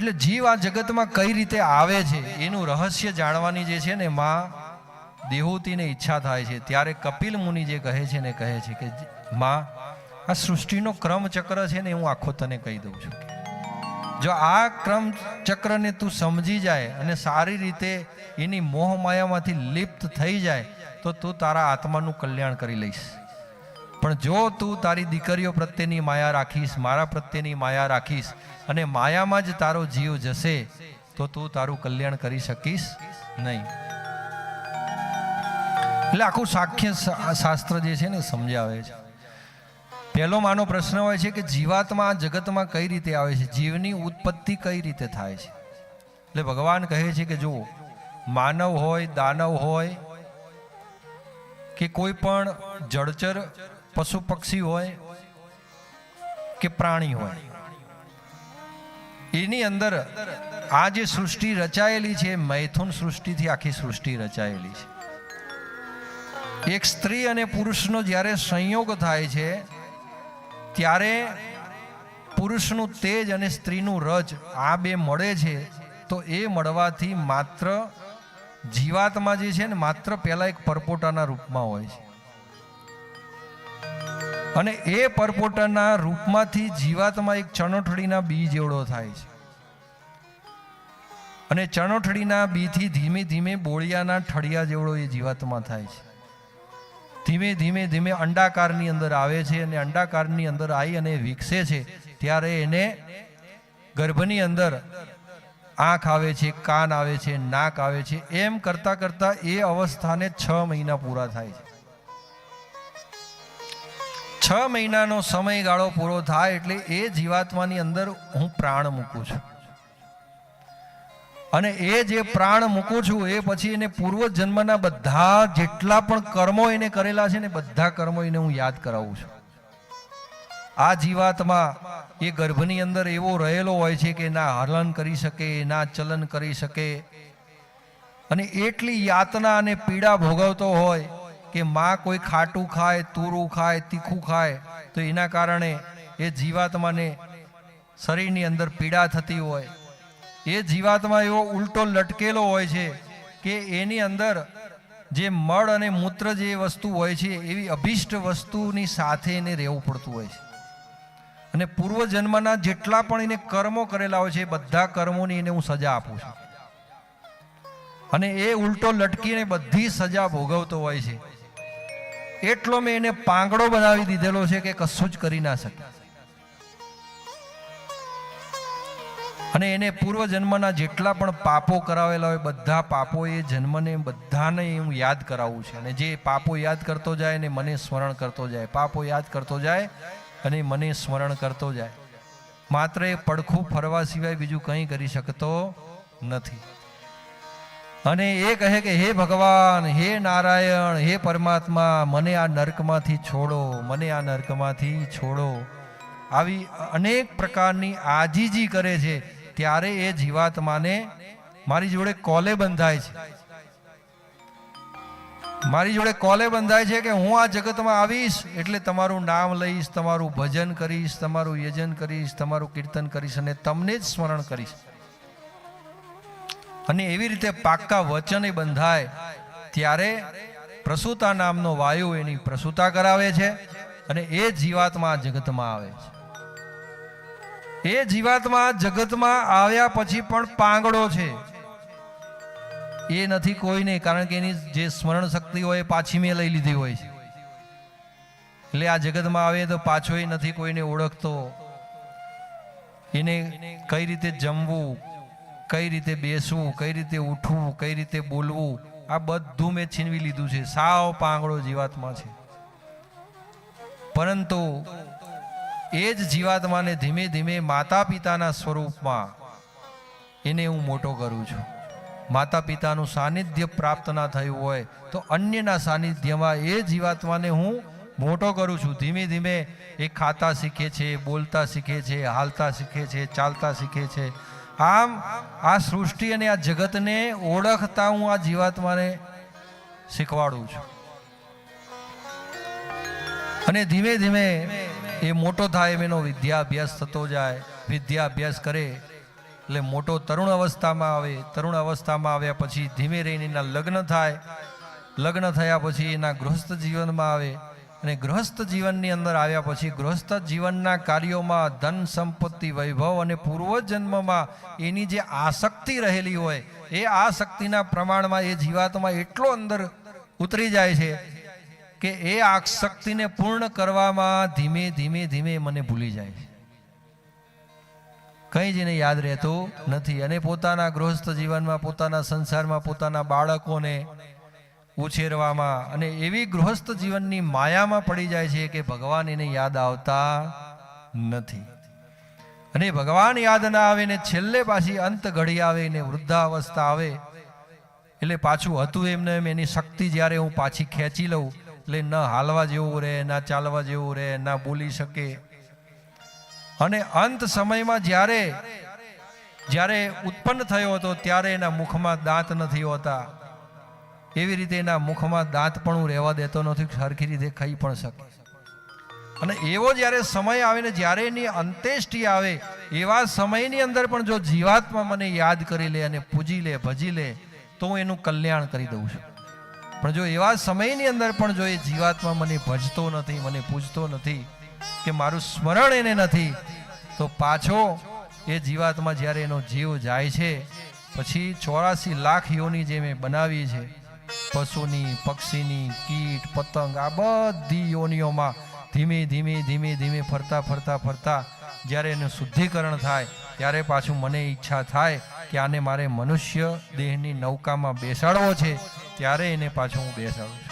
એટલે જીવ આ જગતમાં કઈ રીતે આવે છે, એનું રહસ્ય જાણવાની જે છે ને માં દેહૂતીને ઈચ્છા થાય છે. ત્યારે કપિલ મુનિ જે કહે છે ને કહે છે કે, માં, આ સૃષ્ટિનો ક્રમ ચક્ર છે ને હું આખો તને કહી દઉં છું. જો આ ક્રમ ચક્રને તું સમજી જાય અને સારી રીતે એની મોહ માયામાંથી લિપ્ત થઈ જાય, તો તું તારા આત્માનું કલ્યાણ કરી લઈશ. પણ જો તું તારી દીકરીઓ પ્રત્યેની માયા રાખીશ, મારા પ્રત્યેની માયા રાખીશ અને માયામાં જ તારો જીવ જશે, તો તું તારું કલ્યાણ કરી શકીશ નહીં. એટલે આખું સાખ્ય શાસ્ત્ર જે છે ને સમજાવે છે. પહેલો માનો પ્રશ્ન હોય છે કે જીવાત્મા જગતમાં કઈ રીતે આવે છે? જીવની ઉત્પત્તિ કઈ રીતે થાય છે? એટલે ભગવાન કહે છે કે જો માનવ હોય, દાનવ હોય કે કોઈ પણ જળચર પશુ પક્ષી હોય કે પ્રાણી હોય. એની અંદર આ જે સૃષ્ટિ રચાયેલી છે, મૈથુન સૃષ્ટિથી આખી સૃષ્ટિ રચાયેલી છે. એક સ્ત્રી અને પુરુષનો જ્યારે સંયોગ થાય છે, ત્યારે પુરુષનું તેજ અને સ્ત્રીનું રજ આ બે મળે છે, તો એ મળવાથી માત્ર જીવાતમાં જે છે ને, માત્ર પહેલાં એક પરપોટાના રૂપમાં હોય છે. અને એ પરપોટાના રૂપમાંથી જીવાતમાં એક ચણોઠડીના બી જેવડો થાય છે. અને ચણોઠડીના બીથી ધીમે ધીમે બોળિયાના ઠળિયા જેવડો એ જીવાતમાં થાય છે. ધીમે ધીમે ધીમે અંડાકારની અંદર આવે છે અને અંડાકારની અંદર આવી અને વિકસે છે, ત્યારે એને ગર્ભની અંદર આંખ આવે છે, કાન આવે છે, નાક આવે છે, એમ કરતાં કરતાં એ અવસ્થાને છ મહિના પૂરા થાય છે. છ મહિનાનો સમયગાળો પૂરો થાય એટલે એ જીવાત્માની અંદર હું પ્રાણ મૂકું છું. અને એ જે પ્રાણ મૂકું છું એ પછી એને પૂર્વ જન્મના બધા જેટલા પણ કર્મો એને કરેલા છે ને બધા કર્મો એને હું યાદ કરાવું છું. આ જીવાત્મા એ ગર્ભની અંદર એવો રહેલો હોય છે કે ના હલન કરી શકે, ના ચલન કરી શકે. અને એટલી યાતના અને પીડા ભોગવતો હોય કે માં કોઈ ખાટું ખાય, તુરું ખાય, તીખું ખાય, તો એના કારણે એ જીવાત્માને શરીરની અંદર પીડા થતી હોય. એ જીવાત્મા એવો ઉલટો લટકેલો હોય છે કે એની અંદર જે મળ અને મૂત્ર જે વસ્તુ હોય છે, એવી અભિષ્ટ વસ્તુની સાથે એને રહેવું પડતું હોય છે. અને પૂર્વજન્મના જેટલા પણ એને કર્મો કરેલા હોય છે, એ બધા કર્મોની એને હું સજા આપું છું. અને એ ઉલટો લટકીને બધી સજા ભોગવતો હોય છે. એટલો મેં એને પાંગડો બનાવી દીધેલો છે કે કશું જ કરી ના શકે. અને એને પૂર્વ જન્મના જેટલા પણ પાપો કરાવેલા હોય, બધા પાપો એ જન્મને બધાને હું યાદ કરાવું છે. અને જે પાપો યાદ કરતો જાય ને મને સ્મરણ કરતો જાય. પાપો યાદ કરતો જાય અને મને સ્મરણ કરતો જાય. માત્ર એ પડખું ફરવા સિવાય બીજું કંઈ કરી શકતો નથી. અને એ કહે કે, હે ભગવાન, હે નારાયણ, હે પરમાત્મા, મને આ નર્કમાંથી છોડો, મને આ નર્કમાંથી છોડો. આવી અનેક પ્રકારની આજીજી કરે છે. ત્યારે એ જીવાત્માને મારી જોડે કોલે બંધાય છે. મારી જોડે કોલે બંધાય છે કે, હું આ જગતમાં આવીશ, એટલે તમારું નામ લઈશ, તમારું ભજન કરીશ, તમારું યજન કરીશ, તમારું કીર્તન કરીશ અને તમને જ સ્મરણ કરીશ. અને એવી રીતે પાક્કા વચને બંધાય, ત્યારે પ્રસૂતા નામનો વાયુ એની પ્રસૂતા કરાવે છે અને એ જીવાત્મા જગતમાં આવે છે. એ જીવાત્મા જગતમાં આવ્યા પછી પણ પાંગડો છે. એ નથી કોઈને, કારણ કે એની જે સ્મરણ શક્તિ હોય એ પાછી મેં લઈ લીધી હોય છે. એટલે આ જગતમાં આવે તો પાછો નથી કોઈને ઓળખતો. એને કઈ રીતે જમવું? કઈ રીતે બેસવું, કઈ રીતે ઉઠવું, કઈ રીતે બોલવું, આ બધું મેં છીનવી લીધું છે. સાવ પાંગડો જીવાત્મા છે. પરંતુ એ જ જીવાત્માને ધીમે ધીમે માતા પિતાના સ્વરૂપમાં એને હું મોટો કરું છું. માતા પિતાનું સાનિધ્ય પ્રાપ્ત ના થયું હોય તો અન્યના સાનિધ્યમાં એ જીવાત્માને હું મોટો કરું છું. ધીમે ધીમે એ ખાતા શીખે છે, બોલતા શીખે છે, હાલતા શીખે છે, ચાલતા શીખે છે. આમ આ સૃષ્ટિ અને આ જગતને ઓળખતા હું આ જીવાત્માને શીખવાડું છું. અને ધીમે ધીમે એ મોટો થાય એનો વિદ્યાભ્યાસ થતો જાય, વિદ્યાભ્યાસ કરે, એટલે મોટો તરુણ અવસ્થામાં આવે, તરુણ અવસ્થામાં આવ્યા પછી ધીમે રહીને એના લગ્ન થાય, લગ્ન થયા પછી એના ગૃહસ્થ જીવનમાં આવે અને ગૃહસ્થ જીવનની અંદર આવ્યા પછી ગૃહસ્થ જીવનના કાર્યોમાં ધન સંપત્તિ, વૈભવ અને પૂર્વજન્મમાં એની જે આસક્તિ રહેલી હોય, એ આસક્તિના પ્રમાણમાં, એ જીવાતમાં એટલો અંદર ઉતરી જાય છે કે એ આસક્તિને પૂર્ણ કરવામાં ધીમે ધીમે ધીમે મને ભૂલી જાય છે. કંઈ જ એને યાદ રહેતું નથી. અને પોતાના ગૃહસ્થ જીવનમાં, પોતાના સંસારમાં, પોતાના બાળકોને ઉછેરવામાં અને એવી ગૃહસ્થ જીવનની માયામાં પડી જાય છે કે ભગવાન એને યાદ આવતા નથી. અને ભગવાન યાદ ના આવે ને છેલ્લે પાછી અંત ઘડી આવે ને વૃદ્ધાવસ્થા આવે, એટલે પાછું હતું એમને એમ એની શક્તિ જ્યારે હું પાછી ખેંચી લઉં, એટલે ન હાલવા જેવું રહે, ના ચાલવા જેવું રહે, ના બોલી શકે. અને અંત સમયમાં જ્યારે જ્યારે ઉત્પન્ન થયો હતો ત્યારે એના મુખમાં દાંત નથી હોતા. એવી રીતે એના મુખમાં દાંત પણ હું રહેવા દેતો નથી, સરખી રીતે ખાઈ પણ શકે. અને એવો જ્યારે સમય આવે ને જ્યારે એની અંત્યેષ્ટિ આવે, એવા સમયની અંદર પણ જો જીવાત્મા મને યાદ કરી લે અને પૂજી લે, ભજી લે, તો હું એનું કલ્યાણ કરી દઉં છું. પણ જો એવા સમયની અંદર પણ જો એ જીવાત્મા મને ભજતો નથી, મને પૂજતો નથી, કે મારું સ્મરણ એને નથી, તો પાછો એ જીવાત્મા જ્યારે એનો જીવ જાય છે, પછી ચોરાસી લાખ યોની જે મેં બનાવી છે પશુની, પક્ષીની, કીટ, પતંગ, આ બધી યોનિઓમાં ધીમે ધીમે ધીમે ધીમે ફરતા ફરતા ફરતા જ્યારે એનું શુદ્ધિકરણ થાય, ત્યારે પાછું મને ઈચ્છા થાય કે આને મારે મનુષ્ય દેહની નૌકામાં બેસાડવો છે, ત્યારે એને પાછું હું બેસાડું છું.